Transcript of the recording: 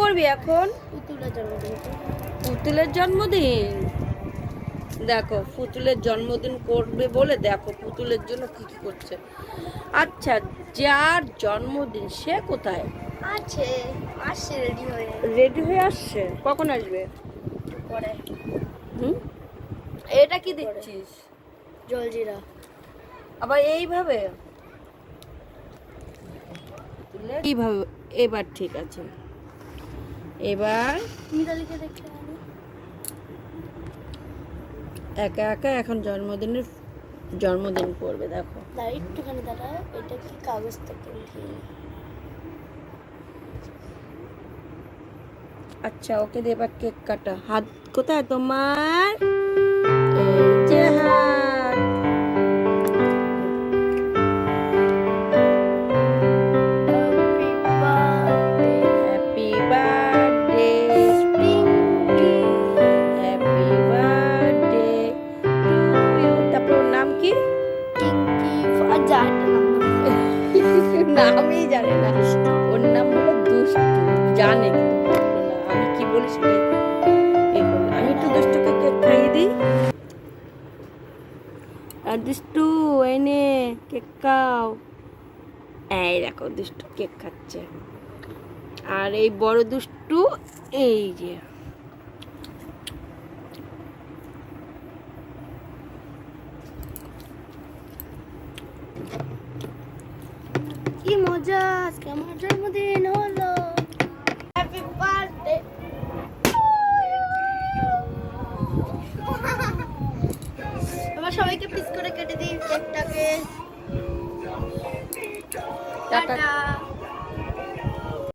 করবি এখন? পুতুলের জন্মদিন। পুতুলের জন্মদিন? দেখো পুতুলের জন্মদিন করবে বলে দেখো পুতুলের জন্য কি কি করছে। আচ্ছা যার জন্মদিন সে কোথায়? আছে আসছে রেডি হয়ে রেডি হয়ে আসছে? কখন আসবে? পরে। হুম? এটা কি দিচ্ছিস জলজিরা। আবার এইভাবে? এইভাবে এবার ঠিক আছে। এবার একা একা এখন জন্মদিনের জন্মদিন পড়বে দেখো। একটুখানি এটা কি কাগজ থেকে আচ্ছা ওকে দেবা কেক কাটা। হাত কোথায় তোমার? নামই জানে না। ওর নাম হলো দুষ্টু। জানে আমি কি বলি আমি একটু দুষ্টুকে কেক খাইয়ে দিই। আর দুষ্টু এনে কেক খাও। এই দেখো দুষ্টু কেক খাচ্ছে। আর এই বড় দুষ্টু, এই যে কি মজা আজকে আমার জন্মদিন হলো। হ্যাপি বার্থডে এবার সবাইকে পিস করে কেটে দিই কেকটাকে টাটা। টাটা।